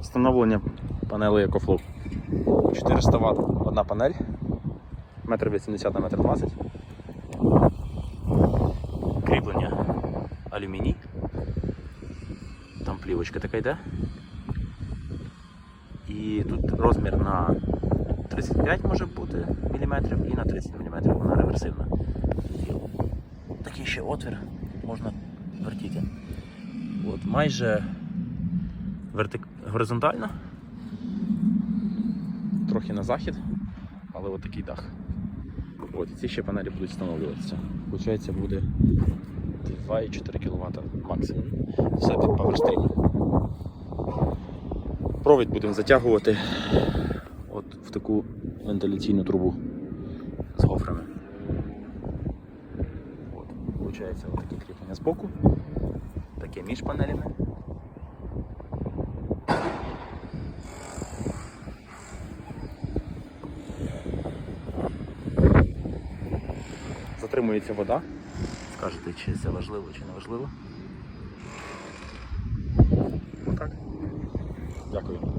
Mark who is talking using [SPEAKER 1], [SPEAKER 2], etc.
[SPEAKER 1] Встановлення панелей EcoFlow. 400 Вт одна панель. 1,80 на 1,20 м. Кріплення алюміній. Там плівочка така йде. І тут розмір на 35 може бути міліметрів і на 30 мм вона реверсивна. Такий ще отвір можна вертіти. От, майже вертик... горизонтально, трохи на захід, але от такий дах. От, і ці ще панелі будуть встановлюватися. Получається буде 2,4 кВт максимум. Все під PowerStream. Провід будемо затягувати от в таку вентиляційну трубу з гофрами. От, Получається таке кріплення з боку, таке між панелями. утримується вода. Скажете, чи це важливо, чи не важливо. Отак. Дякую.